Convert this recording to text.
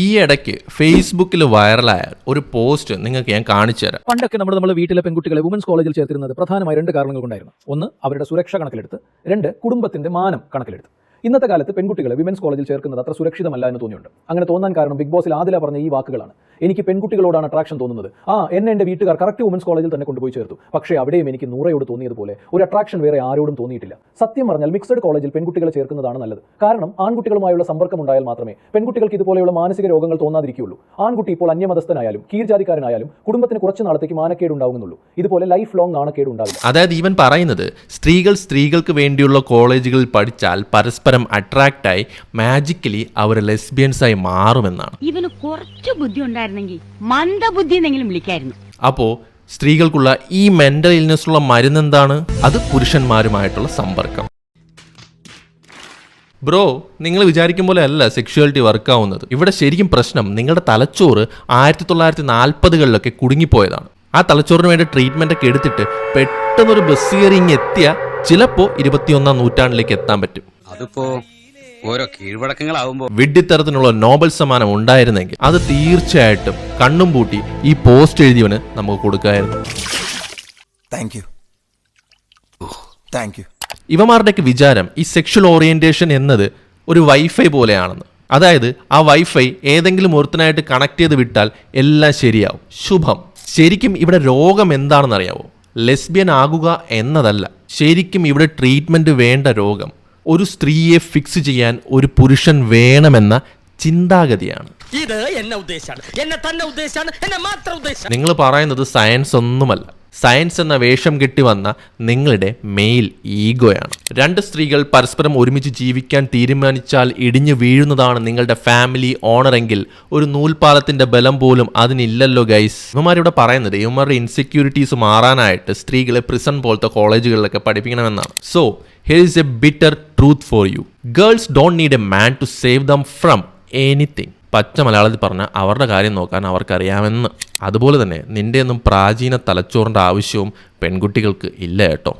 ഈ ഇടയ്ക്ക് ഫേസ്ബുക്കിൽ വൈറലായ ഒരു പോസ്റ്റ് നിങ്ങൾക്ക് ഞാൻ കാണിച്ചു തരാം. പണ്ടൊക്കെ നമ്മൾ നമ്മുടെ വീട്ടിലെ പെൺകുട്ടികളെ വുമൻസ് കോളേജിൽ ചേർത്തിരുന്നത് പ്രധാനമായി രണ്ട് കാരണങ്ങൾ കൊണ്ടായിരുന്നു ഒന്ന് അവരുടെ സുരക്ഷ കണക്കിലെടുത്ത്. രണ്ട് കുടുംബത്തിന്റെ മാനം കണക്കിലെടുത്ത്. ഇന്നത്തെ കാലത്ത് പെൺകുട്ടികളെ വിമൻസ് കോളേജിൽ ചേർക്കുന്നത് അത്ര സുരക്ഷിതമല്ല എന്ന് തോന്നിയുണ്ട്. അങ്ങനെ തോന്നാൻ കാരണം ബിഗ് ബോസിൽ ആദില പറഞ്ഞ ഈ വാക്കുകളാണ്. എനിക്ക് പെൺകുട്ടികളോടാണ് അട്രാക്ഷൻ തോന്നുന്നത്. ആ എന്നെ എന്റെ വീട്ടുകാർ കറക്റ്റ് വുമൻസ് കോളേജിൽ തന്നെ കൊണ്ടുപോയി ചേർത്തു. പക്ഷേ അവിടെയും എനിക്ക് നൂറയോട് തോന്നിയതുപോലെ ഒരു അട്രാക്ഷൻ വേറെ ആരോടും തോന്നിയിട്ടില്ല. സത്യം പറഞ്ഞാൽ മിക്സഡ് കോളേജിൽ പെൺകുട്ടികളെ ചേർക്കുന്നതാണ് നല്ലത്. കാരണം ആൺകുട്ടികളുമായുള്ള സമ്പർക്കം ഉണ്ടായാൽ മാത്രമേ പെൺകുട്ടികൾക്ക് ഇതുപോലെയുള്ള മാനസിക രോഗങ്ങൾ തോന്നാതിരിക്കുകയുള്ളൂ. ആൺകുട്ടി ഇപ്പോൾ അന്യമതസ്ഥനായാലും കീഴ്ജാതിക്കാരനായാലും കുടുംബത്തിന് കുറച്ച് നാളത്തേക്ക് മാനക്കേട് ഉണ്ടാകുന്നുള്ളൂ ഇതുപോലെ ലൈഫ് ലോങ് നാണക്കേട് ഉണ്ടാകും അതായത് ഇവൻ പറയുന്നത് സ്ത്രീകൾ സ്ത്രീകൾക്ക് വേണ്ടിയുള്ള കോളേജുകളിൽ പഠിച്ചാൽ പരസ്പരം അട്രാക്റ്റായി മാജിക്കലി അവർ ലെസ്ബിയൻസ് ലെസ്ബിയൻസായി മാറുമെന്നാണ്. ഇവന് കുറച്ച് ബുദ്ധി ഉണ്ടായിരുന്നെങ്കിൽ മന്ദബുദ്ധി എന്നെങ്കിലും വിളിക്കായിരുന്നു. അപ്പോ സ്ത്രീകൾക്കുള്ള ഈ മെന്റൽ ഇൽനെസ്സുള്ള മരുന്ന് എന്താണ്? അത് പുരുഷന്മാരുമായിട്ടുള്ള സമ്പർക്കം. ബ്രോ നിങ്ങൾ വിചാരിക്കും പോലെ അല്ല സെക്ഷുവാലിറ്റി വർക്കാവുന്നത് ഇവിടെ ശരിക്കും പ്രശ്നം നിങ്ങളുടെ തലച്ചോറ് ആയിരത്തി തൊള്ളായിരത്തി നാൽപ്പതുകളിലൊക്കെ കുടുങ്ങിപ്പോയതാണ്. ആ തലച്ചോറിന് വേണ്ട ട്രീറ്റ്മെന്റ് ഒക്കെ എടുത്തിട്ട് പെട്ടെന്നൊരു ബസ് കയറി ഇങ്ങ് എത്തിയ ചിലപ്പോൾ ഇരുപത്തിയൊന്നാം നൂറ്റാണ്ടിലേക്ക് എത്താൻ പറ്റും. അതിപ്പോ ഓരോ കീഴ്വഴക്കങ്ങളാവുമ്പോ വിഡ്ഢിത്തരത്തിനുള്ള നോബൽ സമ്മാനം ഉണ്ടായിരുന്നെങ്കിൽ അത് തീർച്ചയായിട്ടും കണ്ണും പൂട്ടി ഈ പോസ്റ്റ് എഴുതിയവന് നമുക്ക് കൊടുക്കായിരുന്നു. താങ്ക് യു താങ്ക് യു ഇവമാരുടെയൊക്കെ വിചാരം ഈ സെക്ഷൽ ഓറിയന്റേഷൻ എന്നത് ഒരു വൈഫൈ പോലെയാണെന്ന്. അതായത് ആ വൈഫൈ ഏതെങ്കിലും ഒരുത്തനായിട്ട് കണക്ട് ചെയ്ത് വിട്ടാൽ എല്ലാം ശരിയാവും. ശുഭം. ശരിക്കും ഇവിടെ രോഗം എന്താണെന്ന് അറിയാവോ ലെസ്ബിയൻ ആകുക എന്നതല്ല. ശരിക്കും ഇവിടെ ട്രീറ്റ്മെന്റ് വേണ്ട രോഗം. ഒരു സ്ത്രീയെ ഫിക്സ് ചെയ്യാൻ ഒരു പുരുഷൻ വേണമെന്ന ചിന്താഗതിയാണ്. ഇത് എന്നെ ഉദ്ദേശാണ്. എന്നെ തന്നെ ഉദ്ദേശാണ്. എന്നെ മാത്രം നിങ്ങൾ പറയുന്നത് സയൻസ് ഒന്നുമല്ല. സയൻസ് എന്ന വേഷം കെട്ടി വന്ന നിങ്ങളുടെ മെയിൽ ഈഗോയാണ് രണ്ട് സ്ത്രീകൾ പരസ്പരം ഒരുമിച്ച് ജീവിക്കാൻ തീരുമാനിച്ചാൽ ഇടിഞ്ഞു വീഴുന്നതാണ് നിങ്ങളുടെ ഫാമിലി ഓണറെങ്കിൽ ഒരു നൂൽപാലത്തിന്റെ ബലം പോലും അതിനില്ലല്ലോ ഗൈസ് ഇവന്മാരിവിടെ പറയുന്നത് ഇവന്മാരുടെ ഇൻസെക്യൂരിറ്റീസ് മാറാനായിട്ട് സ്ത്രീകളെ പ്രിസൺ പോലത്തെ കോളേജുകളിലൊക്കെ പഠിപ്പിക്കണമെന്നാണ്. So here is a bitter truth for you girls don't need a man to save them from anything പച്ച മലയാളത്തിൽ പറഞ്ഞാൽ അവരുടെ കാര്യം നോക്കാൻ അവർക്കറിയാമെന്ന്. അതുപോലെ തന്നെ നിന്റെയൊന്നും പ്രാചീന തലച്ചോറിന്റെ ആവശ്യവും പെൺകുട്ടികൾക്ക് ഇല്ല കേട്ടോ.